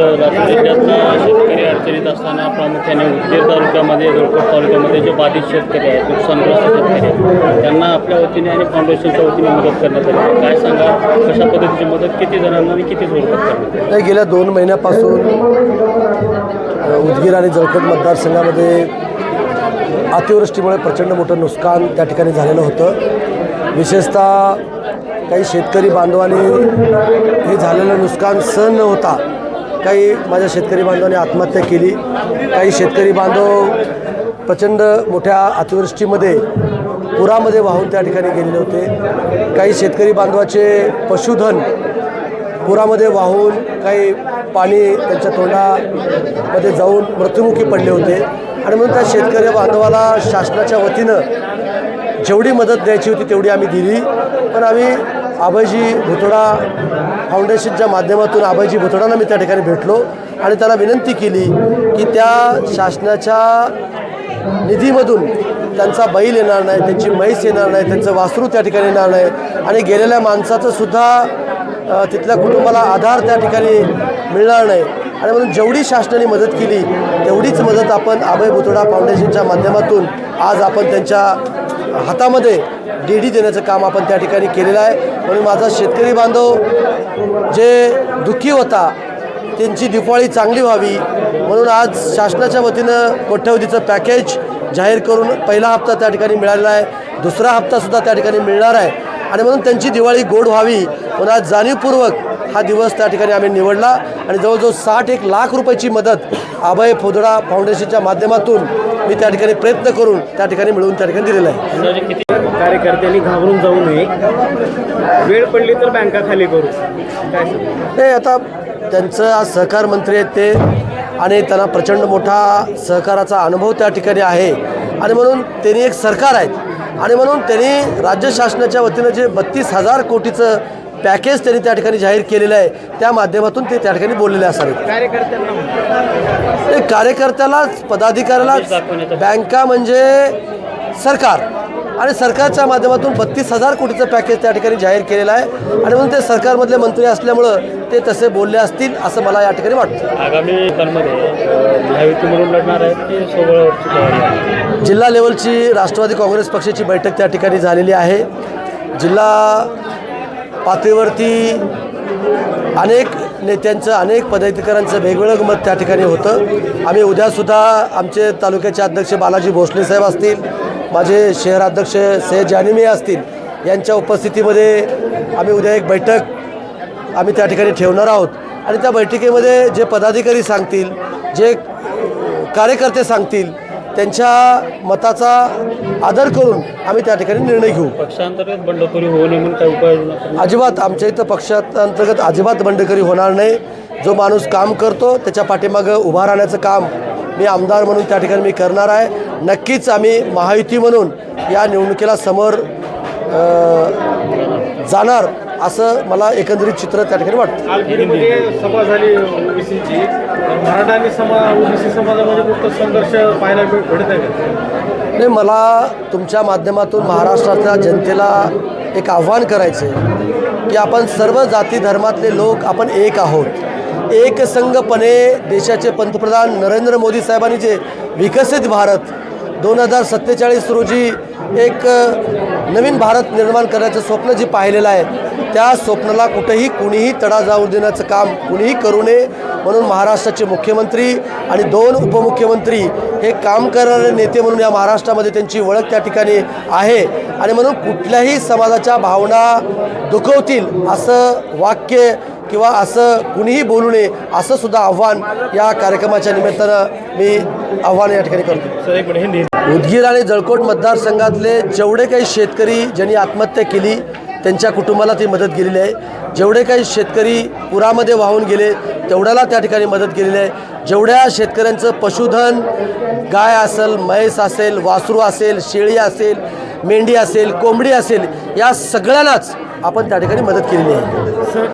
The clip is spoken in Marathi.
लातूर शेतकरी अडचणीत असताना प्रामुख्याने उदगीर तालुक्यामध्ये जळकोट तालुक्यामध्ये जे बाधित शेतकरी आहेत नुकसानग्रस्त शेतकरी आहेत त्यांना आपल्या वतीने आणि फाउंडेशनच्या वतीने मदत करण्यात आली. काय सांगा कशा पद्धतीची मदत? किती जणांना आणि किती स्वरूपात करण्यात आली? गेल्या दोन महिन्यापासून उदगीर आणि जळकोट मतदारसंघामध्ये अतिवृष्टीमुळे प्रचंड मोठं नुकसान त्या ठिकाणी झालेलं होतं. विशेषतः काही शेतकरी बांधवांनी हे झालेलं नुकसान सहन न होता काही माझ्या शेतकरी बांधवांनी आत्महत्या केली. काही शेतकरी बांधव प्रचंड मोठ्या अतिवृष्टीमध्ये पुरामध्ये वाहून त्या ठिकाणी गेलेले होते. काही शेतकरी बांधवाचे पशुधन पुरामध्ये वाहून काही पाणी त्यांच्या तोंडामध्ये जाऊन मृत्युमुखी पडले होते. आणि म्हणून त्या शेतकरी बांधवाला शासनाच्या वतीनं जेवढी मदत द्यायची होती तेवढी आम्ही दिली. पण आम्ही आबाजी भुतोडा फाउंडेशनच्या माध्यमातून आबाजी भुतोडांना मी त्या ठिकाणी भेटलो आणि त्याला विनंती केली की त्या शासनाच्या निधीमधून त्यांचा बैल येणार नाही त्यांची म्हैस येणार नाही त्यांचं वासरू त्या ठिकाणी येणार नाही आणि गेलेल्या माणसाचं सुद्धा तिथल्या कुटुंबाला आधार त्या ठिकाणी मिळणार नाही. आणि म्हणून जेवढी शासनाने मदत केली तेवढीच मदत आपण अभय बुतोडा फाउंडेशनच्या माध्यमातून आज आपण त्यांच्या हातामध्ये डी डी देण्याचं काम आपण त्या ठिकाणी केलेलं आहे. म्हणून माझा शेतकरी बांधव जे दुःखी होता त्यांची दिपाळी चांगली व्हावी. म्हणून आज शासनाच्या वतीनं कोट्यवधीचं पॅकेज जाहीर करून पहिला हप्ता त्या ठिकाणी मिळालेला आहे. दुसरा हप्तासुद्धा त्या ठिकाणी मिळणार आहे. आणि म्हणून त्यांची दिवाळी गोड व्हावी. म्हणून आज जाणीवपूर्वक हा दिवस त्या ठिकाणी आम्ही निवडला. आणि जवळजवळ साठ एक लाख रुपयाची मदत अभय फोदडा फाउंडेशनच्या माध्यमातून मी त्या ठिकाणी प्रयत्न करून त्या ठिकाणी मिळवून त्या ठिकाणी दिलेला आहे. कार्यकर्त्यांनी घाबरून जाऊ नये. वेळ पडली तर बँका खाली करू? नाही आता त्यांचं आज सहकार मंत्री आहेत ते आणि त्यांना प्रचंड मोठा सहकाराचा अनुभव त्या ठिकाणी आहे. आणि म्हणून त्यांनी एक सरकार आहेत. आणि म्हणून त्यांनी राज्य शासनाच्या वतीनं जे बत्तीस हजार कोटीचं पॅकेज त्यांनी त्या ठिकाणी जाहीर केलेलं आहे त्या माध्यमातून ते त्या ठिकाणी बोललेले असावेत. कार्यकर्त्यालाच पदाधिकाऱ्यालाच बँका म्हणजे सरकार. आणि सरकारच्या माध्यमातून बत्तीस हजार कोटीचं पॅकेज त्या ठिकाणी जाहीर केलेलं आहे. आणि म्हणून ते सरकारमधले मंत्री असल्यामुळं ते तसे बोलले असतील असं मला या ठिकाणी वाटतं. आगामी म्हणून लढणार आहे जिल्हा लेवलची राष्ट्रवादी काँग्रेस पक्षाची बैठक त्या ठिकाणी झालेली आहे. जिल्हा पातळीवरती अनेक नेत्यांचं अनेक पदाधिकाऱ्यांचं वेगवेगळं मत त्या ठिकाणी होतं. आम्ही उद्यासुद्धा आमचे तालुक्याचे अध्यक्ष बालाजी भोसले साहेब असतील माझे शहराध्यक्ष सय्यद जानिमी असतील यांच्या उपस्थितीमध्ये आम्ही उद्या एक बैठक आम्ही त्या ठिकाणी ठेवणार आहोत. आणि त्या बैठकीमध्ये जे पदाधिकारी सांगतील जे कार्यकर्ते सांगतील त्यांच्या मताचा आदर करून आम्ही त्या ठिकाणी निर्णय घेऊ. पक्षांतर्गत बंडखोरी होऊ नये म्हणून काय करणार? अजिबात आमच्या इथं पक्षांतर्गत अजिबात बंडकरी होणार नाही. जो माणूस काम करतो त्याच्या पाठीमागं उभा राहण्याचं काम मी आमदार म्हणून त्या ठिकाणी मी करणार आहे. नक्कीच आम्ही महायुती म्हणून या निवडणुकीला समोर जाणार असं मला एकंदरीत चित्र त्या ठिकाणी वाटतं. सभा झाली ओबीसीची. मराठा आणि समा ओबीसी समाजामध्ये संघर्ष पाहायला भेटत आहे नाही मला तुमच्या माध्यमातून महाराष्ट्रातल्या जनतेला एक आव्हान करायचं आहे की आपण सर्व जाती धर्मातले लोक आपण एक आहोत. एकसंघपणे देशाचे पंतप्रधान नरेंद्र मोदी साहेबांनी जे विकसित भारत दोन हजार सत्तेचाळीस रोजी एक नवीन भारत निर्माण करण्याचं स्वप्न जे पाहिलेलं आहे त्या स्वप्नाला कुठेही कुणीही तडा जाऊ देण्याचं काम कुणीही करू नये म्हणून महाराष्ट्राचे मुख्यमंत्री आणि दोन उपमुख्यमंत्री हे काम करणारे नेते म्हणून या महाराष्ट्रामध्ये त्यांची ओळख त्या ठिकाणी आहे. आणि म्हणून कुठल्याही समाजाच्या भावना दुखवतील असं वाक्य किंवा असं कुणीही बोलू नये असं सुद्धा आव्हान या कार्यक्रमाच्या निमित्तानं मी आव्हान या ठिकाणी करतो. उदगीर आणि जळकोट मतदारसंघातले जेवढे काही शेतकरी ज्यांनी आत्महत्या केली त्यांच्या कुटुंबाला ती मदत केलेली आहे. जेवढे काही शेतकरी पुरामध्ये वाहून गेले तेवढ्याला त्या ठिकाणी मदत केलेली आहे. जेवढ्या शेतकऱ्यांचं पशुधन गाय असेल म्हैस असेल वासरू असेल शेळी असेल मेंढी असेल कोंबडी असेल या सगळ्यांनाच आपण त्या ठिकाणी मदत केलेली आहे.